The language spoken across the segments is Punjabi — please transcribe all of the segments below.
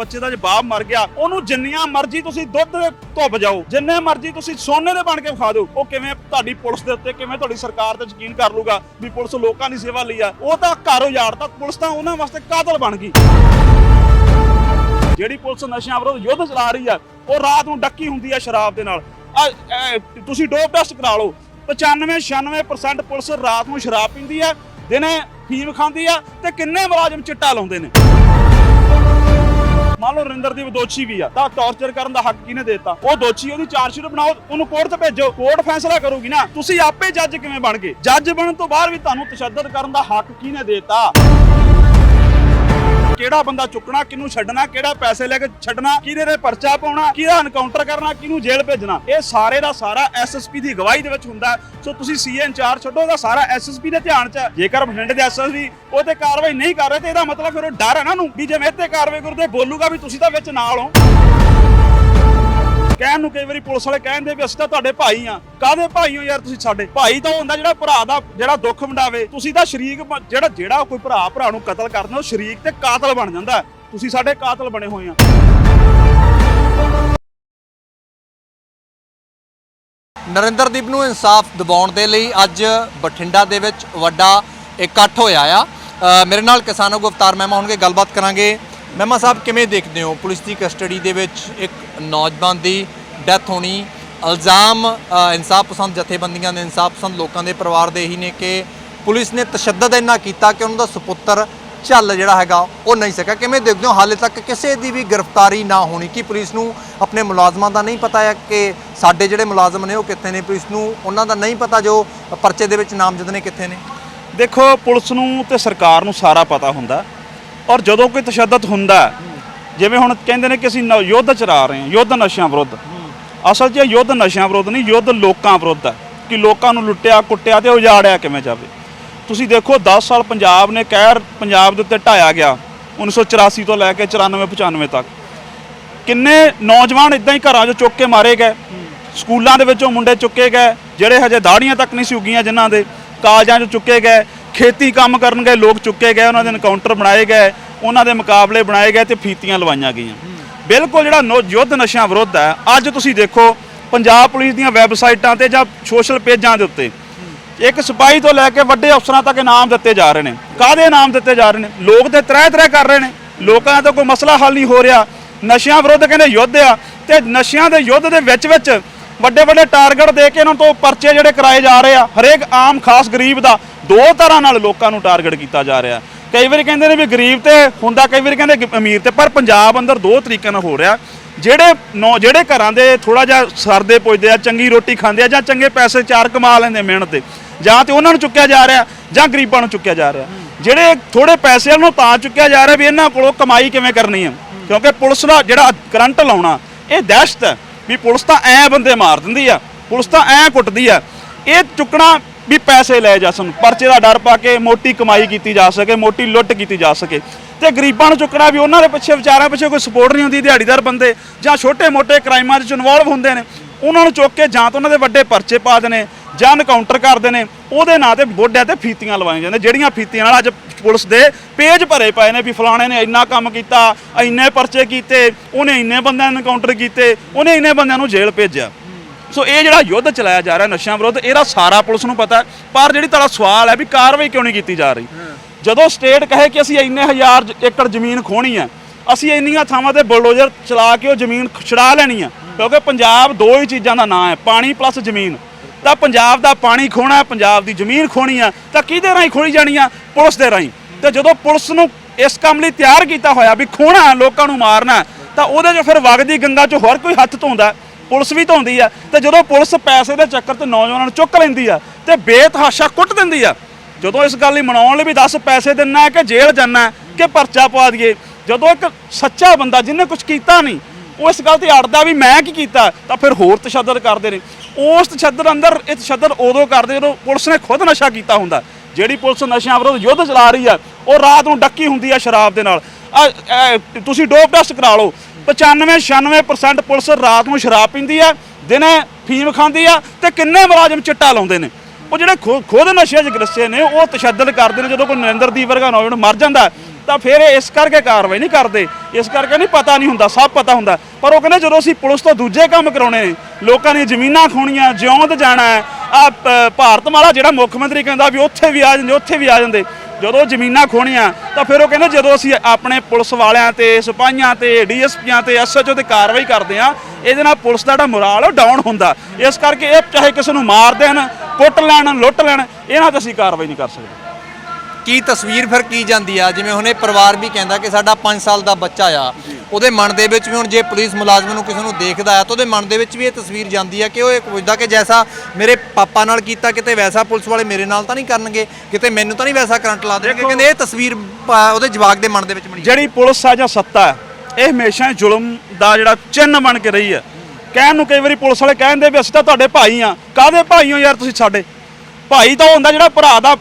ਬੱਚੇ ਦਾ ਜੇ ਬਾਪ ਮਰ ਗਿਆ, ਉਹਨੂੰ ਜਿੰਨੀਆਂ ਮਰਜ਼ੀ ਤੁਸੀਂ ਦੁੱਧ ਧੁੱਪ ਜਾਓ, ਜਿੰਨੇ ਮਰਜ਼ੀ ਤੁਸੀਂ ਸੋਨੇ ਦੇ ਬਣ ਕੇ ਖਾ ਦਿਓ, ਉਹ ਕਿਵੇਂ ਤੁਹਾਡੀ ਪੁਲਿਸ ਦੇ ਉੱਤੇ, ਕਿਵੇਂ ਤੁਹਾਡੀ ਸਰਕਾਰ ਤੇ ਯਕੀਨ ਕਰ ਲੂਗਾ ਵੀ ਪੁਲਿਸ ਲੋਕਾਂ ਦੀ ਸੇਵਾ ਲਈ ਆ? ਉਹ ਤਾਂ ਘਰ ਉਜਾੜਦਾ ਪੁਲਿਸ ਤਾਂ ਉਹਨਾਂ ਵਾਸਤੇ ਕਾਤਲ ਬਣ ਗਈ। ਜਿਹੜੀ ਪੁਲਿਸ ਨਸ਼ਿਆਂ ਵਿਰੁੱਧ ਯੁੱਧ ਚਲਾ ਰਹੀ ਆ, ਉਹ ਰਾਤ ਨੂੰ ਡੱਕੀ ਹੁੰਦੀ ਆ ਸ਼ਰਾਬ ਦੇ ਨਾਲ। ਤੁਸੀਂ ਡੋਪ ਟੈਸਟ ਕਰਾ ਲਓ 95 96% ਪੁਲਿਸ ਰਾਤ ਨੂੰ ਸ਼ਰਾਬ ਪੀਂਦੀ ਆ, ਦਿਨੇ ਫੀਮ ਖਾਂਦੀ ਆ ਤੇ ਕਿੰਨੇ ਮੁਲਾਜ਼ਮ ਚਿੱਟਾ ਲਾਉਂਦੇ ਨੇ। ਮੰਨ ਲਓ ਰਿੰਦਰਦੀਪ ਦੋਸ਼ੀ ਵੀ ਆ, ਤਾਂ ਟੌਰਚਰ ਕਰਨ ਦਾ ਹੱਕ ਕਿਹਨੇ ਦਿੱਤਾ? ਉਹ ਦੋਸ਼ੀ ਉਹਦੀ ਚਾਰਜਸ਼ੀਟ ਬਣਾਓ, ਉਹਨੂੰ ਕੋਰਟ 'ਚ ਭੇਜੋ। ਕੋਰਟ ਫੈਸਲਾ ਕਰੂਗੀ ਨਾ। ਤੁਸੀਂ ਆਪੇ ਜੱਜ ਕਿਵੇਂ ਬਣ ਗਏ? ਜੱਜ ਬਣਨ ਤੋਂ ਬਾਅਦ ਵੀ ਤੁਹਾਨੂੰ ਤਸ਼ੱਦਦ ਕਰਨ ਦਾ ਹੱਕ ਕਿਹਨੇ ਦਿੱਤਾ? ਕਿਹੜਾ ਬੰਦਾ ਚੁੱਕਣਾ, ਕਿਹਨੂੰ ਛੱਡਣਾ, ਕਿਹੜਾ ਪੈਸੇ ਲੈ ਕੇ ਛੱਡਣਾ, ਕਿਹਦੇ ਤੇ ਪਰਚਾ ਪਾਉਣਾ, ਕਿਹਦਾ ਐਨਕਾਊਂਟਰ ਕਰਨਾ, ਕਿਹਨੂੰ ਜੇਲ੍ਹ ਭੇਜਣਾ। ਇਹ ਸਾਰੇ ਦਾ ਸਾਰਾ ਐਸਐਸਪੀ ਦੀ ਅਗਵਾਈ ਦੇ ਵਿੱਚ ਹੁੰਦਾ ਸੋ ਤੁਸੀਂ ਸੀਏ ਇੰਚਾਰਜ ਛੱਡੋ ਦਾ ਸਾਰਾ ਐਸਐਸਪੀ ਦੇ ਧਿਆਨ 'ਚ ਹੈ। ਜੇਕਰ ਬਠਿੰਡੇ ਦੇ ਐਸਐਸਪੀ ਉਹ ਤੇ ਕਾਰਵਾਈ ਨਹੀਂ ਕਰ ਰਹੇ, ਤੇ ਇਹਦਾ ਮਤਲਬ ਫਿਰ ਉਹ ਡਰ ਹੈ ਨਾ ਨੂੰ ਵੀ ਜੇ ਮੈਂ ਤੇ ਕਾਰਵਾਈ ਕਰਦੇ, ਬੋਲੂਗਾ ਵੀ ਤੁਸੀਂ ਤਾਂ ਵਿੱਚ ਨਾਲ ਹੋ। ਕਹਿਣ ਨੂੰ ਕਈ ਵਾਰੀ ਪੁਲਿਸ ਵਾਲੇ ਕਹਿੰਦੇ ਵੀ ਅਸੀਂ ਤਾਂ ਤੁਹਾਡੇ ਭਾਈ ਆ। ਕਾਹਦੇ ਭਾਈ ਹੋ ਯਾਰ ਤੁਸੀਂ ਸਾਡੇ? ਭਾਈ ਤਾਂ ਹੁੰਦਾ ਜਿਹੜਾ ਭਰਾ ਦਾ ਜਿਹੜਾ ਦੁੱਖ ਵੰਡਾਵੇ। ਤੁਸੀਂ ਤਾਂ ਸ਼ਰੀਕ ਜਿਹੜਾ ਜਿਹੜਾ ਕੋਈ ਭਰਾ ਭਰਾ ਨੂੰ ਕਤਲ ਕਰਦਾ ਉਹ ਸ਼ਰੀਕ ਤੇ ਕਾਤਲ ਬਣ ਜਾਂਦਾ ਤੁਸੀਂ ਸਾਡੇ ਕਾਤਲ ਬਣੇ ਹੋਏ ਆ। ਨਰਿੰਦਰਦੀਪ ਨੂੰ ਇਨਸਾਫ ਦਿਵਾਉਣ ਦੇ ਲਈ ਅੱਜ ਬਠਿੰਡਾ ਦੇ ਵਿੱਚ ਵੱਡਾ ਇਕੱਠ ਹੋਇਆ ਆ। ਮੇਰੇ ਨਾਲ ਕਿਸਾਨੋ ਗੁਫਤਾਰ ਮਹਿਮਾ ਹੋਣਗੇ, ਗੱਲਬਾਤ ਕਰਾਂਗੇ। ਮਹਿਮਾ ਸਾਹਿਬ, ਕਿਵੇਂ ਦੇਖਦੇ ਹੋ ਪੁਲਿਸ ਦੀ ਕਸਟਡੀ ਦੇ ਵਿੱਚ ਇੱਕ ਨੌਜਵਾਨ ਦੀ ਡੈਥ ਹੋਣੀ, ਇਲਜ਼ਾਮ ਇਨਸਾਫ ਪਸੰਦ ਜਥੇਬੰਦੀਆਂ ਦੇ ਇਨਸਾਫ ਪਸੰਦ ਲੋਕਾਂ ਦੇ ਪਰਿਵਾਰ ਦੇ ਹੀ ਨੇ ਕਿ ਪੁਲਿਸ ਨੇ ਤਸ਼ੱਦਦ ਇੰਨਾ ਕੀਤਾ ਕਿ ਉਹਨਾਂ ਦਾ ਸੁਪੁੱਤਰ ਝੱਲ ਜਿਹੜਾ ਹੈਗਾ ਉਹ ਨਹੀਂ ਸਕਿਆ। ਕਿਵੇਂ ਦੇਖਦੇ ਹੋ ਹਾਲੇ ਤੱਕ ਕਿਸੇ ਦੀ ਵੀ ਗ੍ਰਿਫਤਾਰੀ ਨਾ ਹੋਣੀ? ਕਿ ਪੁਲਿਸ ਨੂੰ ਆਪਣੇ ਮੁਲਾਜ਼ਮਾਂ ਦਾ ਨਹੀਂ ਪਤਾ ਹੈ ਕਿ ਸਾਡੇ ਜਿਹੜੇ ਮੁਲਾਜ਼ਮ ਨੇ ਉਹ ਕਿੱਥੇ ਨੇ? ਪੁਲਿਸ ਨੂੰ ਉਹਨਾਂ ਦਾ ਨਹੀਂ ਪਤਾ ਜੋ ਪਰਚੇ ਦੇ ਵਿੱਚ ਨਾਮਜ਼ਦ ਨੇ ਕਿੱਥੇ ਨੇ? ਦੇਖੋ, ਪੁਲਿਸ ਨੂੰ ਤੇ ਸਰਕਾਰ ਨੂੰ ਸਾਰਾ ਪਤਾ ਹੁੰਦਾ ਔਰ ਜਦੋਂ ਕੋਈ ਤਸ਼ੱਦਦ ਹੁੰਦਾ, ਜਿਵੇਂ ਹੁਣ ਕਹਿੰਦੇ ਨੇ ਕਿ ਅਸੀਂ ਨ- ਯੁੱਧ ਚਲਾ ਰਹੇ ਹਾਂ, ਯੁੱਧ ਨਸ਼ਿਆਂ ਵਿਰੁੱਧ। ਅਸਲ 'ਚ ਇਹ ਯੁੱਧ ਨਸ਼ਿਆਂ ਵਿਰੁੱਧ ਨਹੀਂ, ਯੁੱਧ ਲੋਕਾਂ ਵਿਰੁੱਧ ਹੈ ਕਿ ਲੋਕਾਂ ਨੂੰ ਲੁੱਟਿਆ, ਕੁੱਟਿਆ ਤੇ ਉਜਾੜਿਆ ਕਿਵੇਂ ਜਾਵੇ। ਤੁਸੀਂ ਦੇਖੋ 10 ਸਾਲ ਪੰਜਾਬ ਨੇ ਕਹਿਰ ਪੰਜਾਬ ਦੇ ਉੱਤੇ ਢਾਇਆ ਗਿਆ 1984 ਤੋਂ ਲੈ ਕੇ 94 95 ਤੱਕ। ਕਿੰਨੇ ਨੌਜਵਾਨ ਇਦਾਂ ਹੀ ਘਰਾਂ 'ਚੋਂ ਚੁੱਕ ਕੇ ਮਾਰੇ ਗਏ। ਸਕੂਲਾਂ ਦੇ ਵਿੱਚੋਂ ਮੁੰਡੇ ਚੁੱਕੇ ਗਏ, ਜਿਹੜੇ ਹਜੇ ਦਾੜੀਆਂ ਤੱਕ ਨਹੀਂ ਸੀ ਉੱਗੀਆਂ ਜਿਨ੍ਹਾਂ ਦੇ। ਕਾਲਜਾਂ 'ਚ ਚੁੱਕੇ ਗਏ, ਖੇਤੀ ਕੰਮ ਕਰਨ ਗਏ ਲੋਕ ਚੁੱਕੇ ਗਏ, ਉਹਨਾਂ ਦੇ ਐਨਕਾਊਂਟਰ ਬਣਾਏ ਗਏ, ਉਹਨਾਂ ਦੇ ਮੁਕਾਬਲੇ ਬਣਾਏ ਗਏ ਤੇ ਫੀਤੀਆਂ ਲਵਾਈਆਂ ਗਈਆਂ। ਬਿਲਕੁਲ ਜਿਹੜਾ ਨੋ- ਯੁੱਧ ਨਸ਼ਿਆਂ ਵਿਰੁੱਧ ਹੈ, ਅੱਜ ਤੁਸੀਂ ਦੇਖੋ ਪੰਜਾਬ ਪੁਲਿਸ ਦੀਆਂ ਵੈਬਸਾਈਟਾਂ ਤੇ ਜਾਂ ਸੋਸ਼ਲ ਪੇਜਾਂ ਦੇ ਉੱਤੇ ਇੱਕ ਸਿਪਾਹੀ ਤੋਂ ਲੈ ਕੇ ਵੱਡੇ ਅਫਸਰਾਂ ਤੱਕ ਇਨਾਮ ਦਿੱਤੇ ਜਾ ਰਹੇ ਨੇ। ਕਾਹਦੇ ਇਨਾਮ ਦਿੱਤੇ ਜਾ ਰਹੇ ਨੇ? ਲੋਕ ਤੇ ਤਰ੍ਹਾਂ ਤਰ੍ਹਾਂ ਕਰ ਰਹੇ ਨੇ। ਲੋਕਾਂ ਦਾ ਕੋਈ ਮਸਲਾ ਹੱਲ ਨਹੀਂ ਹੋ ਰਿਹਾ। ਨਸ਼ਿਆਂ ਵਿਰੁੱਧ ਕਹਿੰਦੇ ਯੁੱਧ ਆ ਤੇ ਨਸ਼ਿਆਂ ਦੇ ਯੁੱਧ ਦੇ ਵਿੱਚ ਵਿੱਚ ਵੱਡੇ ਵੱਡੇ ਟਾਰਗੇਟ ਦੇ ਕੇ ਇਹਨਾਂ ਤੋਂ ਪਰਚੇ ਜਿਹੜੇ ਕਰਾਏ ਜਾ ਰਹੇ ਆ। ਹਰੇਕ ਆਮ ਖਾਸ ਗਰੀਬ ਦਾ ਦੋ ਤਰ੍ਹਾਂ ਨਾਲ ਲੋਕਾਂ ਨੂੰ ਟਾਰਗੇਟ ਕੀਤਾ ਜਾ ਰਿਹਾ। ਕਈ ਵਾਰੀ ਕਹਿੰਦੇ ਨੇ ਵੀ ਗਰੀਬ ਤੇ ਹੁੰਦਾ, ਕਈ ਵਾਰੀ ਕਹਿੰਦੇ ਅਮੀਰ ਤੇ, ਪਰ ਪੰਜਾਬ ਅੰਦਰ ਦੋ ਤਰੀਕੇ ਨਾਲ ਹੋ ਰਿਹਾ। ਜਿਹੜੇ ਨੌ, ਜਿਹੜੇ ਘਰਾਂ ਦੇ ਥੋੜਾ ਜਿਹਾ ਸਰਦੇ ਪੁੱਜਦੇ ਆ, ਚੰਗੀ ਰੋਟੀ ਖਾਂਦੇ ਆ, ਜਾਂ ਚੰਗੇ ਪੈਸੇ ਚਾਰ ਕਮਾ ਲੈਂਦੇ ਮਿਹਨਤ ਤੇ ਜਾਂ ਤੇ ਉਹਨਾਂ ਨੂੰ ਚੁੱਕਿਆ ਜਾ ਰਿਹਾ, ਜਾਂ ਗਰੀਬਾਂ ਨੂੰ ਚੁੱਕਿਆ ਜਾ ਰਿਹਾ। ਜਿਹੜੇ ਥੋੜੇ ਪੈਸੇ ਨੂੰ ਤਾਂ ਚੁੱਕਿਆ ਜਾ ਰਿਹਾ ਵੀ ਇਹਨਾਂ ਕੋਲੋਂ ਕਮਾਈ ਕਿਵੇਂ ਕਰਨੀ ਹੈ ਕਿਉਂਕਿ ਪੁਲਿਸ ਦਾ ਜਿਹੜਾ ਕਰੰਟ ਲਾਉਣਾ, ਇਹ ਦਹਿਸ਼ਤ ਹੈ ਵੀ ਪੁਲਿਸ ਤਾਂ ਐ ਬੰਦੇ ਮਾਰ ਦਿੰਦੀ ਆ, ਪੁਲਿਸ ਤਾਂ ਐ ਕੁੱਟਦੀ ਆ। ਇਹ ਚੁੱਕਣਾ ਵੀ ਪੈਸੇ ਲਏ ਜਾ ਸਕਣ ਪਰਚੇ ਦਾ ਡਰ ਪਾ ਕੇ ਮੋਟੀ ਕਮਾਈ ਕੀਤੀ ਜਾ ਸਕੇ, ਮੋਟੀ ਲੁੱਟ ਕੀਤੀ ਜਾ ਸਕੇ। ਤੇ ਗਰੀਬਾਂ ਨੂੰ ਚੁੱਕਣਾ ਵੀ ਉਹਨਾਂ ਦੇ ਪਿੱਛੇ, ਵਿਚਾਰਿਆਂ ਪਿੱਛੇ ਕੋਈ ਸਪੋਰਟ ਨਹੀਂ ਹੁੰਦੀ ਦਿਹਾੜੀਦਾਰ ਬੰਦੇ, ਜਾਂ ਛੋਟੇ-ਮੋਟੇ ਕ੍ਰਾਈਮਾਂ 'ਚ ਇਨਵੋਲਵ ਹੁੰਦੇ ਨੇ, ਉਹਨਾਂ ਨੂੰ ਚੁੱਕ ਕੇ ਜਾਂ ਤਾਂ ਉਹਨਾਂ ਦੇ ਵੱਡੇ ਪਰਚੇ ਪਾ ਦੇਣੇ, ਜਾਂ ਐਨਕਾਊਂਟਰ ਕਰਦੇ ਨੇ ਉਹਦੇ ਨਾਂ ਤੇ ਬੋਡਿਆਂ ਤੇ ਫੀਤੀਆਂ ਲਵਾਈਆਂ ਜਾਂਦੇ ਜਿਹੜੀਆਂ ਫੀਤੀਆਂ ਨਾਲ ਅੱਜ ਪੁਲਿਸ ਦੇ ਪੇਜ ਭਰੇ ਪਏ ਨੇ ਵੀ ਫਲਾਣੇ ਨੇ ਇੰਨਾ ਕੰਮ ਕੀਤਾ, ਇੰਨੇ ਪਰਚੇ ਕੀਤੇ, ਉਹਨੇ ਇੰਨੇ ਬੰਦਿਆਂ ਨੂੰ ਐਨਕਾਊਂਟਰ ਕੀਤੇ, ਉਹਨੇ ਇੰਨੇ ਬੰਦਿਆਂ ਨੂੰ ਜੇਲ੍ਹ ਭੇਜਿਆ। ਸੋ ਇਹ ਜਿਹੜਾ ਯੁੱਧ ਚਲਾਇਆ ਜਾ ਰਿਹਾ ਨਸ਼ਿਆਂ ਵਿਰੁੱਧ ਇਹਦਾ ਸਾਰਾ ਪੁਲਿਸ ਨੂੰ ਪਤਾ। ਪਰ ਜਿਹੜੀ ਤੁਹਾਡਾ ਸਵਾਲ ਹੈ ਵੀ ਕਾਰਵਾਈ ਕਿਉਂ ਨਹੀਂ ਕੀਤੀ ਜਾ ਰਹੀ? ਜਦੋਂ ਸਟੇਟ ਕਹੇ ਕਿ ਅਸੀਂ ਇੰਨੇ ਹਜ਼ਾਰ ਏਕੜ ਜ਼ਮੀਨ ਖੋਣੀ ਹੈ ਅਸੀਂ ਇੰਨੀਆਂ ਥਾਵਾਂ ਤੇ ਬੁਲਡੋਜ਼ਰ ਚਲਾ ਕੇ ਉਹ ਜ਼ਮੀਨ ਛੁਡਾ ਲੈਣੀ ਆ ਕਿਉਂਕਿ ਪੰਜਾਬ ਦੋ ਹੀ ਚੀਜ਼ਾਂ ਦਾ ਨਾਂ ਹੈ ਪਾਣੀ ਪਲੱਸ ਜ਼ਮੀਨ। ਤਾਂ ਪੰਜਾਬ ਦਾ ਪਾਣੀ ਖੋਣਾ ਹੈ ਪੰਜਾਬ ਦੀ ਜ਼ਮੀਨ ਖੋਣੀ ਆ ਤਾਂ ਕਿਹਦੇ ਰਾਹੀਂ ਖੋਣੀ ਜਾਣੀ ਆ ਪੁਲਿਸ ਦੇ ਰਾਹੀਂ। ਤੇ ਜਦੋਂ ਪੁਲਿਸ ਨੂੰ ਇਸ ਕੰਮ ਲਈ ਤਿਆਰ ਕੀਤਾ ਹੋਇਆ ਵੀ ਖੋਣਾ ਲੋਕਾਂ ਨੂੰ ਮਾਰਨਾ ਤਾਂ ਉਹਦੇ 'ਚ ਫਿਰ ਵਗਦੀ ਗੰਗਾ 'ਚ ਹਰ ਕੋਈ ਹੱਥ ਧੋਂਦਾ। ਪੁਲਿਸ ਵੀ ਧੋਂਦੀ ਆ ਤੇ ਜਦੋਂ ਪੁਲਿਸ ਪੈਸੇ ਦੇ ਚੱਕਰ ਤੇ ਨੌਜਵਾਨਾਂ ਨੂੰ ਚੁੱਕ ਲੈਂਦੀ ਆ ਤੇ ਬੇਤਹਾਸ਼ਾ ਕੁੱਟ ਦਿੰਦੀ ਆ, ਜਦੋਂ ਇਸ ਗੱਲ ਲਈ ਮਨਾਉਣ ਲਈ ਵੀ 10 ਪੈਸੇ ਦਿੰਨਾ ਕਿ ਜੇਲ੍ਹ ਜਾਣਾ ਕਿ ਪਰਚਾ ਪਵਾ ਦਈਏ, ਜਦੋਂ ਇੱਕ ਸੱਚਾ ਬੰਦਾ ਜਿਹਨੇ ਕੁਝ ਕੀਤਾ ਨਹੀਂ, ਉਹ ਇਸ ਗੱਲ ਤੇ ਅੜਦਾ ਵੀ ਮੈਂ ਕੀ ਕੀਤਾ, ਤਾਂ ਫਿਰ ਹੋਰ ਤਸ਼ੱਦਦ ਕਰਦੇ ਨੇ। ਉਸ ਤਸ਼ੱਦਦ ਅੰਦਰ, ਇਹ ਤਸ਼ੱਦਦ ਉਦੋਂ ਕਰਦੇ ਜਦੋਂ ਪੁਲਿਸ ਨੇ ਖੁਦ ਨਸ਼ਾ ਕੀਤਾ ਹੁੰਦਾ। ਜਿਹੜੀ ਪੁਲਿਸ ਨਸ਼ਿਆਂ ਵਿਰੁੱਧ ਯੁੱਧ ਚਲਾ ਰਹੀ ਆ, ਉਹ ਰਾਤ ਨੂੰ ਡੱਕੀ ਹੁੰਦੀ ਆ ਸ਼ਰਾਬ ਦੇ ਨਾਲ। ਤੁਸੀਂ ਡੋਪ ਟੈਸਟ ਕਰਾ ਲਓ। 95 96% ਪੁਲਿਸ ਰਾਤ ਨੂੰ ਸ਼ਰਾਬ ਪੀਂਦੀ ਆ ਦਿਨੇ ਫੀਮ ਖਾਂਦੀ ਆ ਤੇ ਕਿੰਨੇ ਮੁਲਾਜ਼ਮ ਚਿੱਟਾ ਲਾਉਂਦੇ ਨੇ? ਉਹ ਜਿਹੜੇ ਖੁ- ਖੁਦ ਨਸ਼ੇ 'ਚ ਗ੍ਰਸੇ ਨੇ, ਉਹ ਤਸ਼ੱਦਦ ਕਰਦੇ ਨੇ, ਜਦੋਂ ਕੋਈ ਨਰਿੰਦਰ ਦੀ ਵਰਗਾ ਨੌਜਵਾਨ ਮਰ ਜਾਂਦਾ ਤਾਂ ਫਿਰ ਇਸ ਕਰਕੇ ਕਾਰਵਾਈ ਨਹੀਂ ਕਰਦੇ। ਇਸ ਕਰਕੇ ਨਹੀਂ ਪਤਾ ਨਹੀਂ ਹੁੰਦਾ, ਸਭ ਪਤਾ ਹੁੰਦਾ। ਪਰ ਉਹ ਕਹਿੰਦੇ ਜਦੋਂ ਅਸੀਂ ਪੁਲਿਸ ਤੋਂ ਦੂਜੇ ਕੰਮ ਕਰਾਉਣੇ ਨੇ, ਲੋਕਾਂ ਦੀਆਂ ਜ਼ਮੀਨਾਂ ਖੋਣੀਆਂ, ਜਿਉਂਦ ਜਾਣਾ ਆ ਭਾਰਤ ਮਾਲਾ ਜਿਹੜਾ ਮੁੱਖ ਮੰਤਰੀ ਕਹਿੰਦਾ ਵੀ ਉੱਥੇ ਵੀ ਆ ਜਾਂਦੇ, ਉੱਥੇ ਵੀ ਆ ਜਾਂਦੇ ਜਦੋਂ ਜ਼ਮੀਨਾਂ ਖੋਣੀਆਂ, ਤਾਂ ਫਿਰ ਉਹ ਕਹਿੰਦੇ ਜਦੋਂ ਅਸੀਂ ਆਪਣੇ ਪੁਲਿਸ ਵਾਲਿਆਂ ਤੇ, ਸਿਪਾਹੀਆਂ ਤੇ, ਡੀਐਸਪੀਆਂ ਤੇ, ਐਸਐਚਓ ਤੇ ਕਾਰਵਾਈ ਕਰਦੇ ਆ ਇਹਦੇ ਨਾਲ ਪੁਲਿਸ ਦਾ ਜਿਹੜਾ ਮੋਰਾਲ ਉਹ ਡਾਊਨ ਹੁੰਦਾ। ਇਸ ਕਰਕੇ ਇਹ ਚਾਹੇ ਕਿਸੇ ਨੂੰ ਮਾਰ ਦੇਣ, ਕੁੱਟ ਲੈਣ, ਲੁੱਟ ਲੈਣ, ਇਹਨਾਂ ਤੇ ਅਸੀਂ ਕਾਰਵਾਈ ਨਹੀਂ ਕਰ ਸਕਦੇ। ਕੀ ਤਸਵੀਰ ਫਿਰ ਕੀ ਜਾਂਦੀ ਆ? ਜਿਵੇਂ ਹੁਣ ਇਹ ਪਰਿਵਾਰ ਵੀ ਕਹਿੰਦਾ ਕਿ ਸਾਡਾ 5 ਸਾਲ ਦਾ ਬੱਚਾ ਆ। ਉਹਦੇ ਮਨ ਦੇ ਵਿੱਚ ਵੀ ਹੁਣ ਜੇ ਪੁਲਿਸ ਮੁਲਾਜ਼ਮ ਨੂੰ ਕਿਸੇ ਨੂੰ ਦੇਖਦਾ ਆ ਤਾਂ ਉਹਦੇ ਮਨ ਦੇ ਵਿੱਚ ਵੀ ਇਹ ਤਸਵੀਰ ਜਾਂਦੀ ਆ ਕਿ ਉਹ ਇਹ ਪੁੱਛਦਾ ਕਿ ਜੈਸਾ ਮੇਰੇ ਪਾਪਾ ਨਾਲ ਕੀਤਾ ਕਿਤੇ ਵੈਸਾ ਪੁਲਿਸ ਵਾਲੇ ਮੇਰੇ ਨਾਲ ਤਾਂ ਨਹੀਂ ਕਰਨਗੇ ਕਿਤੇ ਮੈਨੂੰ ਤਾਂ ਨਹੀਂ ਵੈਸਾ ਕਰੰਟ ਲਾ ਦੇਣਗੇ। ਕਹਿੰਦੇ ਇਹ ਤਸਵੀਰ ਉਹਦੇ ਜਵਾਕ ਦੇ ਮਨ ਦੇ ਵਿੱਚ ਬਣੀ ਜਿਹੜੀ ਪੁਲਿਸ ਆ ਜਾਂ ਸੱਤਾ ਇਹ ਹਮੇਸ਼ਾ ਜ਼ੁਲਮ ਦਾ ਜਿਹੜਾ ਚਿੰਨ੍ਹ ਬਣ ਕੇ ਰਹੀ ਹੈ ਕਹਿਣ ਨੂੰ ਕਈ ਵਾਰੀ ਪੁਲਿਸ ਵਾਲੇ ਕਹਿੰਦੇ ਵੀ ਅਸੀਂ ਤਾਂ ਤੁਹਾਡੇ ਭਾਈ ਆ। ਕਾਹਦੇ ਭਾਈ ਹੋ ਯਾਰ ਤੁਸੀਂ ਸਾਡੇ? ਭਾਈ ਤਾਂ ਹੁੰਦਾ ਜਿਹੜਾ ਭਰਾ ਦਾ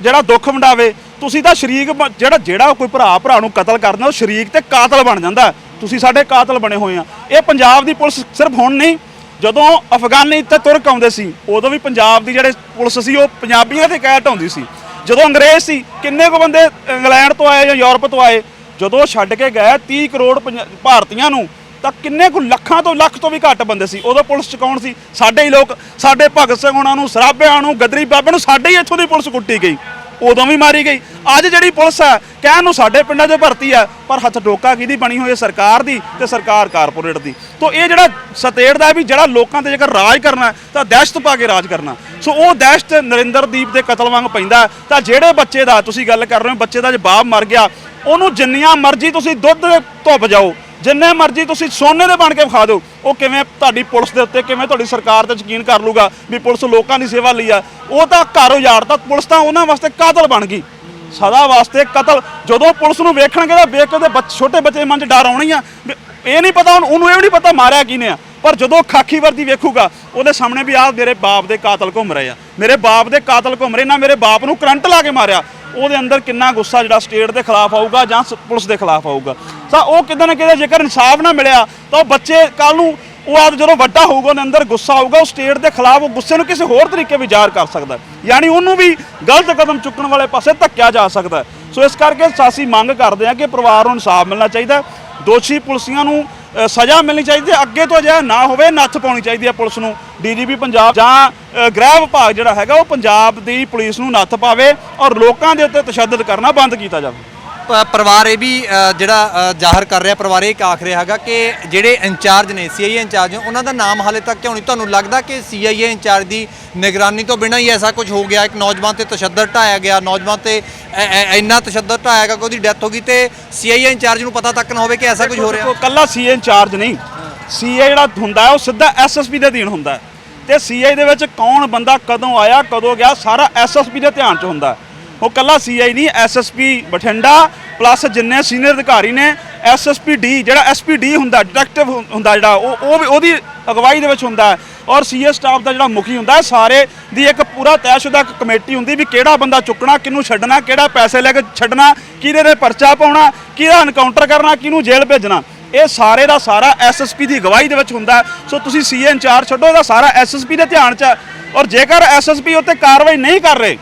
ਜਿਹੜਾ ਦੁੱਖ ਵੰਡਾਵੇ, ਤੁਸੀਂ ਤਾਂ ਸ਼ਰੀਕ ਬ- ਜਿਹੜਾ ਜਿਹੜਾ ਕੋਈ ਭਰਾ ਭਰਾ ਨੂੰ ਕਤਲ ਕਰਦਾ ਉਹ ਸ਼ਰੀਕ ਤੇ ਕਾਤਲ ਬਣ ਜਾਂਦਾ ਹੈ। ਤੁਸੀਂ ਸਾਡੇ ਕਾਤਲ ਬਣੇ ਹੋਏ ਆ ਇਹ ਪੰਜਾਬ ਦੀ ਪੁਲਿਸ ਸਿਰਫ ਹੁਣ ਨਹੀਂ, ਜਦੋਂ ਅਫਗਾਨੀ ਤੇ ਤੁਰਕ ਆਉਂਦੇ ਸੀ, ਉਦੋਂ ਵੀ ਪੰਜਾਬ ਦੀ ਜਿਹੜੇ ਪੁਲਿਸ ਸੀ, ਉਹ ਪੰਜਾਬੀਆਂ ਤੇ ਕਹਿ ਢਾਉਂਦੀ ਸੀ ਜਦੋਂ ਅੰਗਰੇਜ਼ ਸੀ, ਕਿੰਨੇ ਕੁ ਬੰਦੇ ਇੰਗਲੈਂਡ ਤੋਂ ਆਏ ਜਾਂ ਯੂਰਪ ਤੋਂ ਆਏ, ਜਦੋਂ ਛੱਡ ਕੇ ਗਏ 30 ਕਰੋੜ ਪੰਜਾ- ਭਾਰਤੀਆਂ ਨੂੰ ਤਾਂ ਕਿੰਨੇ ਕੁ ਲੱਖਾਂ ਤੋਂ ਲੱਖ ਤੋਂ ਵੀ ਘੱਟ ਬੰਦੇ ਸੀ। ਉਦੋਂ ਪੁਲਿਸ ਚ ਕੌਣ ਸੀ? ਸਾਡੇ ਹੀ ਲੋਕ, ਸਾਡੇ ਭਗਤ ਸਿੰਘ ਉਹਨਾਂ ਨੂੰ, ਸਰਾਭਿਆਂ ਨੂੰ, ਗਦਰੀ ਬਾਬੇ ਨੂੰ, ਸਾਡੇ ਹੀ ਇੱਥੋਂ ਦੀ ਪੁਲਿਸ ਕੁੱਟੀ ਗਈ। ਉਦੋਂ ਵੀ ਮਾਰੀ ਗਈ। ਅੱਜ ਜਿਹੜੀ ਪੁਲਿਸ ਹੈ, ਕਹਿਣ ਨੂੰ ਸਾਡੇ ਪਿੰਡਾਂ 'ਚ ਭਰਤੀ ਹੈ, ਪਰ ਹੱਥ ਟੋਕਾ ਕਿਹਦੀ ਬਣੀ ਹੋਈ ਹੈ? ਸਰਕਾਰ ਦੀ ਤੇ ਸਰਕਾਰ ਕਾਰਪੋਰੇਟ ਦੀ। ਤੋਂ ਇਹ ਜਿਹੜਾ ਸਤੇੜ ਦਾ ਵੀ ਜਿਹੜਾ ਲੋਕਾਂ ਤੇ ਜੇਕਰ ਰਾਜ ਕਰਨਾ ਤਾਂ ਦਹਿਸ਼ਤ ਪਾ ਕੇ ਰਾਜ ਕਰਨਾ। ਸੋ ਉਹ ਦਹਿਸ਼ਤ ਨਰਿੰਦਰਦੀਪ ਦੇ ਕਤਲ ਵਾਂਗ ਪੈਂਦਾ ਤਾਂ ਜਿਹੜੇ ਬੱਚੇ ਦਾ, ਤੁਸੀਂ ਗੱਲ ਕਰ ਰਹੇ ਹੋ, ਬੱਚੇ ਦਾ ਜੇ ਬਾਪ ਮਰ ਗਿਆ। ਉਹਨੂੰ ਜਿੰਨੀਆਂ ਮਰਜ਼ੀ ਤੁਸੀਂ ਦੁੱਧ ਧੁੱਪ ਜਾਓ। ਜਿੰਨੇ ਮਰਜ਼ੀ ਤੁਸੀਂ ਸੋਨੇ ਦੇ ਬਣ ਕੇ ਵਿਖਾ ਦਿਓ, ਉਹ ਕਿਵੇਂ ਤੁਹਾਡੀ ਪੁਲਿਸ ਦੇ ਉੱਤੇ, ਕਿਵੇਂ ਤੁਹਾਡੀ ਸਰਕਾਰ ਤੇ ਯਕੀਨ ਕਰ ਲੂਗਾ ਵੀ ਪੁਲਿਸ ਲੋਕਾਂ ਦੀ ਸੇਵਾ ਲਈ ਆ। ਉਹ ਤਾਂ ਘਰ ਉਜਾੜ ਤਾਂ ਪੁਲਿਸ ਤਾਂ ਉਹਨਾਂ ਵਾਸਤੇ ਕਾਤਲ ਬਣ ਗਈ। ਸਦਾ ਵਾਸਤੇ ਕਤਲ, ਜਦੋਂ ਪੁਲਿਸ ਨੂੰ ਵੇਖਣਗੇ ਤਾਂ ਵੇਖ ਕੇ ਉਹਦੇ ਛੋਟੇ ਬੱਚੇ ਦੇ ਮਨ 'ਚ ਡਰ ਆਉਣੀ ਆ ਵੀ ਇਹ ਨਹੀਂ ਪਤਾ ਉਹਨੂੰ- ਇਹ ਵੀ ਨਹੀਂ ਪਤਾ ਮਾਰਿਆ ਕਿਹਨੇ ਆ। ਪਰ ਜਦੋਂ ਖਾਕੀ ਵਰਦੀ ਵੇਖੂਗਾ, ਉਹਦੇ ਸਾਹਮਣੇ ਵੀ ਆਹ ਮੇਰੇ ਬਾਪ ਦੇ ਕਾਤਲ ਘੁੰਮ ਰਹੇ ਆ। ਮੇਰੇ ਬਾਪ ਦੇ ਕਾਤਲ ਘੁੰਮ ਰਹੇ, ਨਾ ਮੇਰੇ ਬਾਪ ਨੂੰ ਕਰੰਟ ਲਾ ਕੇ ਮਾਰਿਆ। ਉਹਦੇ ਅੰਦਰ ਕਿੰਨਾ ਗੁੱਸਾ ਜਿਹੜਾ ਸਟੇਟ ਦੇ ਖਿਲਾਫ ਆਊਗਾ ਜਾਂ ਸ- ਪੁਲਿਸ ਦੇ ਖਿਲਾਫ ਆਊਗਾ। ਤਾਂ ਉਹ ਕਿਤੇ ਨਾ ਕਿਤੇ ਜੇਕਰ ਇਨਸਾਫ ਨਾ ਮਿਲਿਆ, ਤਾਂ ਉਹ ਬੱਚੇ ਕੱਲ ਨੂੰ ਉਹ ਆਪ ਜਦੋਂ ਵੱਡਾ ਹੋਊਗਾ, ਉਹਦੇ ਅੰਦਰ ਗੁੱਸਾ ਆਊਗਾ, ਉਹ ਸਟੇਟ ਦੇ ਖਿਲਾਫ ਉਹ ਗੁੱਸੇ ਨੂੰ ਕਿਸੇ ਹੋਰ ਤਰੀਕੇ ਵੀ ਜ਼ਾਹਰ ਕਰ ਸਕਦਾ ਯਾਨੀ ਉਹਨੂੰ ਵੀ ਗਲਤ ਕਦਮ ਚੁੱਕਣ ਵਾਲੇ ਪਾਸੇ ਧੱਕਿਆ ਜਾ ਸਕਦਾ ਸੋ ਇਸ ਕਰਕੇ ਅਸੀਂ ਮੰਗ ਕਰਦੇ ਹਾਂ ਕਿ ਪਰਿਵਾਰ ਨੂੰ ਇਨਸਾਫ ਮਿਲਣਾ ਚਾਹੀਦਾ ਦੋਸ਼ੀ ਪੁਲਸੀਆਂ ਨੂੰ ਸਜ਼ਾ ਮਿਲਣੀ ਚਾਹੀਦੀ ਹੈ। ਅੱਗੇ ਤੋਂ ਅਜਿਹਾ ਨਾ ਹੋਵੇ, ਨੱਥ ਪਾਉਣੀ ਚਾਹੀਦੀ ਹੈ ਪੁਲਿਸ ਨੂੰ। ਡੀਜੀਪੀ ਪੰਜਾਬ ਜਾਂ ਗ੍ਰਹਿ ਵਿਭਾਗ ਜਿਹੜਾ ਹੈਗਾ, ਉਹ ਪੰਜਾਬ ਦੀ ਪੁਲਿਸ ਨੂੰ ਨੱਥ ਪਾਵੇ ਔਰ ਲੋਕਾਂ ਦੇ ਉੱਤੇ ਤਸ਼ੱਦਦ ਕਰਨਾ ਬੰਦ ਕੀਤਾ ਜਾਵੇ। ਪਰਿਵਾਰ ਇਹ ਵੀ ਅ, ਜਿਹੜਾ ਅ, ਜ਼ਾਹਰ ਕਰ ਰਿਹਾ ਪਰਿਵਾਰ ਇਹ ਆਖ ਰਿਹਾ ਹੈਗਾ ਕਿ ਜਿਹੜੇ ਇੰਚਾਰਜ ਨੇ ਸੀਆਈਏ ਇੰਚਾਰਜ ਨੇ ਉਹਨਾਂ ਦਾ ਨਾਮ ਹਾਲੇ ਤੱਕ ਕਿਉਂ ਨਹੀਂ? ਤੁਹਾਨੂੰ ਲੱਗਦਾ ਕਿ ਸੀਆਈਏ ਇੰਚਾਰਜ ਦੀ ਨਿਗਰਾਨੀ ਤੋਂ ਬਿਨਾਂ ਹੀ ਐਸਾ ਕੁਝ ਹੋ ਗਿਆ? ਇੱਕ ਨੌਜਵਾਨ ਤੇ ਤਸ਼ੱਦਦ ਢਾਇਆ ਗਿਆ ਨੌਜਵਾਨ ਤੇ ਐ- ਐ- ਇੰਨਾ ਤਸ਼ੱਦਦ ਢਾਇਆ ਗਿਆ ਕਿ ਉਹਦੀ ਡੈਥ ਹੋ ਗਈ ਤੇ ਸੀਆਈਏ ਇੰਚਾਰਜ ਨੂੰ ਪਤਾ ਤੱਕ ਨਾ ਹੋਵੇ ਕਿ ਐਸਾ ਕੁਝ ਹੋ ਰਿਹਾ। ਉਹ ਕੱਲਾ ਸੀਏ ਇੰਚਾਰਜ ਨਹੀਂ। ਸੀਏ ਜਿਹੜਾ ਹੁੰਦਾ ਹੈ ਉਹ ਸਿੱਧਾ ਐਸਐਸਪੀ ਦੇ ਅਧੀਨ ਹੁੰਦਾ ਹੈ। ਤੇ ਸੀਏ ਦੇ ਵਿੱਚ ਕੌਣ ਬੰਦਾ ਕਦੋਂ ਆਇਆ ਕਦੋਂ ਗਿਆ ਸਾਰਾ ਐਸਐਸਪੀ ਦੇ ਧਿਆਨ 'ਚ ਹੁੰਦਾ ਹੈ। ਉਹ ਕੱਲਾ ਸੀਆਈ ਨਹੀਂ ਐਸਐਸਪੀ ਬਠਿੰਡਾ ਪਲੱਸ ਜਿੰਨੇ ਸੀਨੀਅਰ ਅਧਿਕਾਰੀ ਨੇ ਐਸਐਸਪੀ ਡੀ ਜਿਹੜਾ ਐਸਪੀ ਹੁੰਦਾ ਡਿਟੈਕਟਿਵ ਹੁੰਦਾ ਜਿਹੜਾ, ਉਹ ਉਹ ਵੀ, ਉਹਦੀ ਅਗਵਾਈ ਦੇ ਵਿੱਚ ਹੁੰਦਾ ਹੈ। ਔਰ ਸੀਏ ਸਟਾਫ ਦਾ ਜਿਹੜਾ ਮੁਖੀ ਹੁੰਦਾ ਸਾਰੇ ਦੀ ਇੱਕ ਪੂਰਾ ਤੈਅਸ਼ੁਦਾ ਇੱਕ ਕਮੇਟੀ ਹੁੰਦੀ ਵੀ ਕਿਹੜਾ ਬੰਦਾ ਚੁੱਕਣਾ, ਕਿਹਨੂੰ ਛੱਡਣਾ, ਕਿਹੜਾ ਪੈਸੇ ਲੈ ਕੇ ਛੱਡਣਾ, ਕਿਹਦੇ ਦੇ ਪਰਚਾ ਪਾਉਣਾ, ਕਿਹਦਾ ਐਨਕਾਊਂਟਰ ਕਰਨਾ, ਕਿਹਨੂੰ ਜੇਲ੍ਹ ਭੇਜਣਾ। ਇਹ ਸਾਰੇ ਦਾ ਸਾਰਾ ਐਸਐਸਪੀ ਦੀ ਅਗਵਾਈ ਦੇ ਵਿੱਚ ਹੁੰਦਾ ਸੋ ਤੁਸੀਂ ਸੀਏ ਇੰਚਾਰਜ ਛੱਡੋ, ਇਹਦਾ ਸਾਰਾ ਐਸਐਸਪੀ ਦੇ ਧਿਆਨ 'ਚ ਹੈ। ਔਰ ਜੇਕਰ ਐਸਐਸਪੀ ਉੱਤੇ ਕਾਰਵਾਈ ਨਹੀਂ ਕਰ ਰਹੇ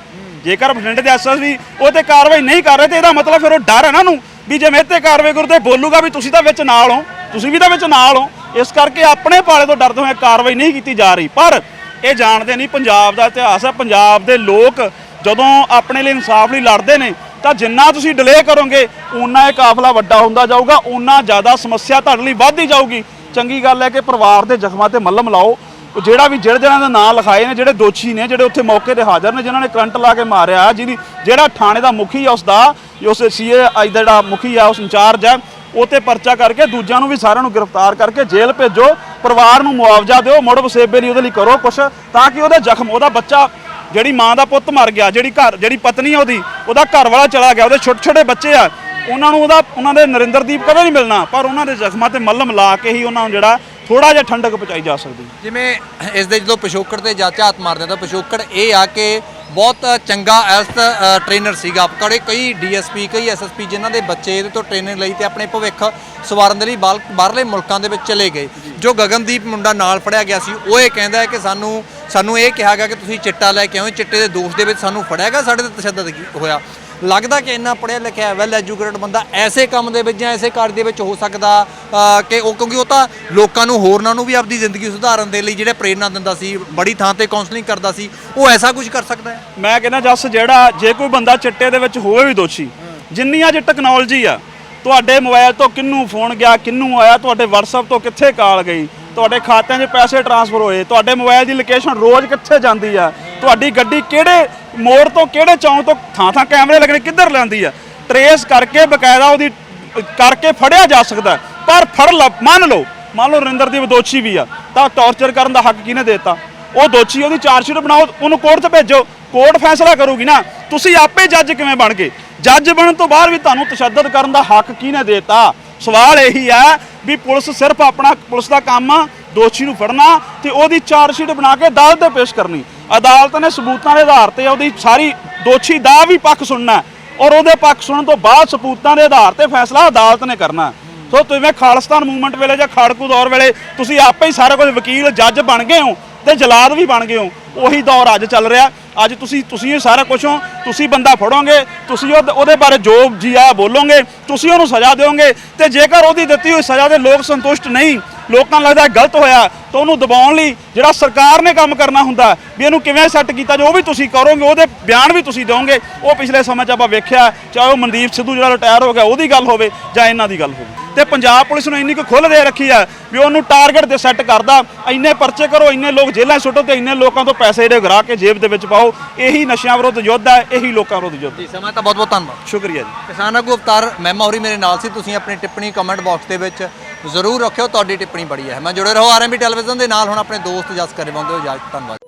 ਜੇਕਰ ਬਠਿੰਡੇ ਦੇ ਐਸਐਸਪੀ ਉਹ ਤੇ ਕਾਰਵਾਈ ਨਹੀਂ ਕਰ ਰਹੇ ਤੇ ਇਹਦਾ ਮਤਲਬ ਫਿਰ ਉਹ ਡਰ ਹੈ ਨਾ ਨੂੰ ਵੀ ਜੇ ਮੇਰੇ ਤੇ ਕਾਰਵਾਈ ਕਰੂ ਤੇ ਬੋਲੂਗਾ ਵੀ ਤੁਸੀਂ ਤਾਂ ਵਿੱਚ ਨਾਲ ਹੋ, ਤੁਸੀਂ ਵੀ ਤਾਂ ਵਿੱਚ ਨਾਲ ਹੋ। ਇਸ ਕਰਕੇ ਆਪਣੇ ਪਾਲੇ ਤੋਂ ਡਰਦੇ ਹੋਏ ਕਾਰਵਾਈ ਨਹੀਂ ਕੀਤੀ ਜਾ ਰਹੀ। ਪਰ ਇਹ ਜਾਣਦੇ ਨਹੀਂ ਪੰਜਾਬ ਦਾ ਇਤਿਹਾਸ ਹੈ, ਪੰਜਾਬ ਦੇ ਲੋਕ ਜਦੋਂ ਆਪਣੇ ਲਈ ਇਨਸਾਫ ਲਈ ਲੜਦੇ ਨੇ, ਤਾਂ ਜਿੰਨਾ ਤੁਸੀਂ ਡਿਲੇ ਕਰੋਗੇ ਉਨਾ ਇਹ ਕਾਫਲਾ ਵੱਡਾ ਹੁੰਦਾ ਜਾਊਗਾ ਉਨਾ ਜ਼ਿਆਦਾ ਸਮੱਸਿਆ ਤੁਹਾਡੇ ਲਈ ਵੱਧਦੀ ਜਾਊਗੀ। ਚੰਗੀ ਗੱਲ ਹੈ ਕਿ ਪਰਿਵਾਰ ਦੇ ਜ਼ਖਮਾਂ ਤੇ ਮੱਲਮ ਲਾਓ ਉਹ ਜਿਹੜਾ ਵੀ ਜਿਹੜੇ ਜਿਹਨਾਂ ਦੇ ਨਾਂ ਲਿਖਾਏ ਨੇ, ਜਿਹੜੇ ਦੋਸ਼ੀ ਨੇ, ਜਿਹੜੇ ਉੱਥੇ ਮੌਕੇ ਤੇ ਹਾਜ਼ਰ ਨੇ, ਜਿਨ੍ਹਾਂ ਨੇ ਕਰੰਟ ਲਾ ਕੇ ਮਾਰਿਆ ਜਿਹਦੀ ਜਿਹੜਾ ਥਾਣੇ ਦਾ ਮੁਖੀ ਆ ਉਸ ਦਾ ਉਸ ਸੀਏ ਅੱਜ ਦਾ ਜਿਹੜਾ ਮੁਖੀ ਆ, ਉਸ ਇੰਚਾਰਜ ਆ, ਉਹ ਤੇ ਪਰਚਾ ਕਰਕੇ ਦੂਜਿਆਂ ਨੂੰ ਵੀ ਸਾਰਿਆਂ ਨੂੰ ਗ੍ਰਿਫਤਾਰ ਕਰਕੇ ਜੇਲ੍ਹ ਭੇਜੋ, ਪਰਿਵਾਰ ਨੂੰ ਮੁਆਵਜ਼ਾ ਦਿਓ, ਮੁੜ ਵਸੇਬੇ ਲਈ ਉਹਦੇ ਲਈ ਕਰੋ ਕੁਛ, ਤਾਂ ਕਿ ਉਹਦੇ ਜ਼ਖਮ ਉਹਦਾ ਬੱਚਾ ਜਿਹੜੀ ਮਾਂ ਦਾ ਪੁੱਤ ਮਰ ਗਿਆ, ਜਿਹੜੀ ਘਰ ਜਿਹੜੀ ਪਤਨੀ ਆ ਉਹਦੀ, ਉਹਦਾ ਘਰ ਵਾਲਾ ਚਲਾ ਗਿਆ, ਉਹਦੇ ਛੋਟੇ ਛੋਟੇ ਬੱਚੇ ਆ, ਉਹਨਾਂ ਨੂੰ ਉਹਦਾ ਉਹਨਾਂ ਦੇ ਨਰਿੰਦਰਦੀਪ ਕਦੇ ਨਹੀਂ ਮਿਲਣਾ, ਪਰ ਉਹਨਾਂ ਦੇ ਜ਼ਖਮਾਂ ਤੇ ਮੱਲਮ ਲਾ ਕੇ ਹੀ ਉਹਨਾਂ ਨੂੰ ਜਿਹੜਾ ਥੋੜਾ ਜਿਹਾ ਠੰਡਕ ਪਹੁੰਚਾਈ ਜਾ ਸਕਦੀ। ਜਿਵੇਂ ਇਸ ਦੇ ਜਦੋਂ ਪਿਛੋਕੜ ਤੇ ਜਾ ਝਾਤ ਮਾਰਦੇ ਤਾਂ ਪਿਛੋਕੜ ਇਹ ਆ ਕਿ ਬਹੁਤ ਚੰਗਾ ਐਸਤ ਟ੍ਰੇਨਰ ਸੀਗਾ। ਕੜੇ ਕਈ ਡੀਐਸਪੀ ਕਈ ਐਸਐਸਪੀ ਜਿਨ੍ਹਾਂ ਦੇ ਬੱਚੇ ਇਹਦੇ ਤੋਂ ਟ੍ਰੇਨਿੰਗ ਲਈ ਤੇ ਆਪਣੇ ਭਵਿੱਖ ਸਵਾਰਨ ਦੇ ਲਈ ਬਾਲ- ਬਾਹਰਲੇ ਮੁਲਕਾਂ ਦੇ ਵਿੱਚ ਚਲੇ ਗਏ। ਜੋ ਗਗਨਦੀਪ ਮੁੰਡਾ ਨਾਲ ਫੜਿਆ ਗਿਆ ਸੀ, ਉਹ ਇਹ ਕਹਿੰਦਾ ਹੈ ਕਿ ਸਾਨੂੰ ਸਾਨੂੰ ਇਹ ਕਿਹਾ ਗਿਆ ਕਿ ਤੁਸੀਂ ਚਿੱਟਾ ਲੈ ਕੇ ਆਓ ਚਿੱਟੇ ਦੇ ਦੋਸ਼ ਦੇ ਵਿੱਚ ਸਾਨੂੰ ਫੜਿਆ ਗਿਆ, ਸਾਡੇ ਤੇ ਤਸ਼ੱਦਦ ਕੀ- ਹੋਇਆ। ਲੱਗਦਾ ਕਿ ਇੰਨਾ ਪੜ੍ਹਿਆ ਲਿਖਿਆ ਵੈਲ ਐਜੂਕੇਟਡ ਬੰਦਾ ਐਸੇ ਕੰਮ ਦੇ ਵਿੱਚ ਜਾਂ ਐਸੇ ਕਾਰਜ ਦੇ ਵਿੱਚ ਹੋ ਸਕਦਾ ਕਿ ਉਹ ਕਿਉਂਕਿ ਉਹ ਤਾਂ ਲੋਕਾਂ ਨੂੰ, ਹੋਰਨਾਂ ਨੂੰ ਵੀ ਆਪਣੀ ਜ਼ਿੰਦਗੀ ਸੁਧਾਰਨ ਦੇ ਲਈ ਜਿਹੜੇ ਪ੍ਰੇਰਨਾ ਦਿੰਦਾ ਸੀ, ਬੜੀ ਥਾਂ ਤੇ ਕਾਉਂਸਲਿੰਗ ਕਰਦਾ ਸੀ, ਉਹ ਐਸਾ ਕੁਝ ਕਰ ਸਕਦਾ ਹੈ? ਮੈਂ ਕਹਿੰਦਾ ਜਸ, ਜਿਹੜਾ ਜੇ ਕੋਈ ਬੰਦਾ ਚਿੱਟੇ ਦੇ ਵਿੱਚ ਹੋਵੇ ਵੀ ਦੋਸ਼ੀ ਜਿੰਨੀ ਅੱਜ ਟੈਕਨੋਲੋਜੀ ਆ, ਤੁਹਾਡੇ ਮੋਬਾਈਲ ਤੋਂ ਕਿੰਨੂੰ ਫੋਨ ਗਿਆ, ਕਿੰਨੂੰ ਆਇਆ, ਤੁਹਾਡੇ WhatsApp ਤੋਂ ਕਿੱਥੇ ਕਾਲ ਗਈ, ਤੁਹਾਡੇ ਖਾਤਿਆਂ 'ਚ ਪੈਸੇ ਟਰਾਂਸਫਰ ਹੋਏ, ਤੁਹਾਡੇ ਮੋਬਾਈਲ ਦੀ ਲੋਕੇਸ਼ਨ ਰੋਜ਼ ਕਿੱਥੇ ਜਾਂਦੀ ਆ, ਤੁਹਾਡੀ ਗੱਡੀ ਕਿਹੜੇ ਮੋੜ ਤੋਂ ਕਿਹੜੇ ਚੌਂਕ ਤੋਂ ਥਾਂ ਥਾਂ ਕੈਮਰੇ ਲੱਗਣੇ, ਕਿੱਧਰ ਲੈਂਦੀ ਆ? ਟਰੇਸ ਕਰਕੇ, ਬਕਾਇਦਾ ਉਹਦੀ, ਕਰਕੇ ਫੜਿਆ ਜਾ ਸਕਦਾ ਪਰ ਫੜ ਲ, ਮੰਨ ਲਓ ਮੰਨ ਲਓ ਨਰਿੰਦਰ ਦੋਸ਼ੀ ਵੀ ਆ, ਤਾਂ ਟੌਰਚਰ ਕਰਨ ਦਾ ਹੱਕ ਕਿਹਨੇ ਦਿੱਤਾ? ਉਹ ਦੋਸ਼ੀ ਉਹਦੀ ਚਾਰਜ ਸ਼ੀਟ ਬਣਾਓ, ਉਹਨੂੰ ਕੋਰਟ 'ਚ ਭੇਜੋ। ਕੋਰਟ ਫੈਸਲਾ ਕਰੂਗੀ ਨਾ। ਤੁਸੀਂ ਆਪੇ ਜੱਜ ਕਿਵੇਂ ਬਣ ਗਏ? ਜੱਜ ਬਣਨ ਤੋਂ ਬਾਅਦ ਵੀ ਤੁਹਾਨੂੰ ਤਸ਼ੱਦਦ ਕਰਨ ਦਾ ਹੱਕ ਕਿਹਨੇ ਦਿੱਤਾ? ਸਵਾਲ ਇਹੀ ਹੈ ਵੀ ਪੁਲਿਸ ਸਿਰਫ ਆਪਣਾ ਪੁਲਿਸ ਦਾ ਕੰਮ ਆ, ਦੋਸ਼ੀ ਨੂੰ ਫੜਨਾ ਤੇ ਉਹਦੀ ਚਾਰਜ ਸ਼ੀਟ ਬਣਾ ਕੇ ਅਦਾਲਤ ਤੇ ਪੇਸ਼ ਕਰਨੀ। ਅਦਾਲਤ ਨੇ ਸਬੂਤਾਂ ਦੇ ਆਧਾਰ ਤੇ ਉਹਦੀ ਸਾਰੀ ਦੋਸ਼ੀ ਦਾ ਵੀ ਪੱਖ ਸੁਣਨਾ ਔਰ ਉਹਦੇ ਪੱਖ ਸੁਣਨ ਤੋਂ ਬਾਅਦ ਸਬੂਤਾਂ ਦੇ ਆਧਾਰ ਤੇ ਫੈਸਲਾ ਅਦਾਲਤ ਨੇ ਕਰਨਾ ਸੋ ਤੁਸੀਂ ਖਾਲਿਸਤਾਨ ਮੂਵਮੈਂਟ ਵੇਲੇ ਜਾਂ ਖਾੜਕੂ ਦੌਰ ਵੇਲੇ ਤੁਸੀਂ ਆਪੇ ਹੀ ਸਾਰਾ ਕੁਝ ਵਕੀਲ, ਜੱਜ ਬਣ ਗਏ ਹੋ। ਤੇ ਜਲਾਦ ਵੀ ਬਣ ਗਏ ਹੋ, ਉਹੀ ਦੌਰ ਅੱਜ ਚੱਲ ਰਿਹਾ। ਅੱਜ ਤੁਸੀਂ ਤੁਸੀਂ ਇਹ ਸਾਰਾ ਕੁਝ ਹੋ, ਤੁਸੀਂ ਬੰਦਾ ਫੜੋਗੇ, ਤੁਸੀਂ ਉਹਦੇ- ਬਾਰੇ ਜੋ ਜੀ ਆ ਬੋਲੋਗੇ, ਤੁਸੀਂ ਉਹਨੂੰ ਸਜ਼ਾ ਦਿਓਗੇ, ਤੇ ਜੇਕਰ ਉਹਦੀ ਦਿੱਤੀ ਹੋਈ ਸਜ਼ਾ ਦੇ ਲੋਕ ਸੰਤੁਸ਼ਟ ਨਹੀਂ ਲੋਕਾਂ ਨੂੰ ਲੱਗਦਾ ਗਲਤ ਹੋਇਆ ਤਾਂ ਉਹਨੂੰ ਦਬਾਉਣ ਲਈ ਜਿਹੜਾ ਸਰਕਾਰ ਨੇ ਕੰਮ ਕਰਨਾ ਹੁੰਦਾ ਵੀ ਇਹਨੂੰ ਕਿਵੇਂ ਸੈੱਟ ਕੀਤਾ ਜੋ ਵੀ ਤੁਸੀਂ ਕਰੋਗੇ ਉਹਦੇ ਬਿਆਨ ਵੀ ਤੁਸੀਂ ਦਿਓਗੇ। ਉਹ ਪਿਛਲੇ ਸਮੇਂ 'ਚ ਆਪਾਂ ਵੇਖਿਆ ਚਾਹੇ ਉਹ ਮਨਦੀਪ ਸਿੱਧੂ ਜਿਹੜਾ ਰਿਟਾਇਰ ਹੋ ਗਿਆ ਉਹਦੀ ਗੱਲ ਹੋਵੇ ਜਾਂ ਇਹਨਾਂ ਦੀ ਗੱਲ ਹੋਵੇ। ਤੇ ਪੰਜਾਬ ਪੁਲਿਸ ਨੂੰ ਇੰਨੀ ਕੁ ਖੁੱਲ੍ਹ ਦੇ ਰੱਖੀ ਆ ਵੀ ਉਹਨੂੰ ਟਾਰਗੇਟ ਤੇ ਸੈੱਟ ਕਰਦਾ ਇੰਨੇ ਪਰਚੇ ਕਰੋ ਇੰਨੇ ਲੋਕ ਜੇਲ੍ਹਾਂ ਸੁੱਟੋ ਤੇ ਇੰਨੇ ਲੋਕਾਂ ਤੋਂ ਪੈਸੇ ਜਿਹੜੇ ਗਰਾ ਕੇ ਜੇਬ ਦੇ ਵਿੱਚ ਪਾਓ ਇਹੀ ਨਸ਼ਿਆਂ ਵਿਰੁੱਧ ਯੁੱਧ ਹੈ ਇਹੀ ਲੋਕਾਂ ਵਿਰੁੱਧ ਯੁੱਧ। ਜੀ ਸਮਾਂ ਤਾਂ ਬਹੁਤ ਬਹੁਤ ਧੰਨਵਾਦ। ਸ਼ੁਕਰੀਆ ਜੀ। ਕਿਸਾਨ ਆਗੂ ਅਵਤਾਰ ਮਹਿਮਾ ਹੋਰੀ ਮੇਰੇ ਨਾਲ ਸੀ ਤੁਸੀਂ ਆਪਣੀ ਟਿੱਪਣੀ ਕਮੈਂਟ ਬਾਕਸ ਦੇ ਵਿੱਚ ਜ਼ਰੂਰ ਰੱਖਿਓ, ਤੁਹਾਡੀ ਟਿੱਪਣੀ ਬੜੀ ਹੈ। ਮੈਂ ਜੁੜੇ ਰਹੋ ਆਰਐਮਬੀ ਟੈਲੀਵਿਜ਼ਨ ਦੇ ਨਾਲ, ਹੁਣ ਆਪਣੇ ਦੋਸਤ ਜਸ ਕਰੇ ਬੰਦੇ ਹੋ ਇਜਾਜ਼ਤ, ਧੰਨਵਾਦ।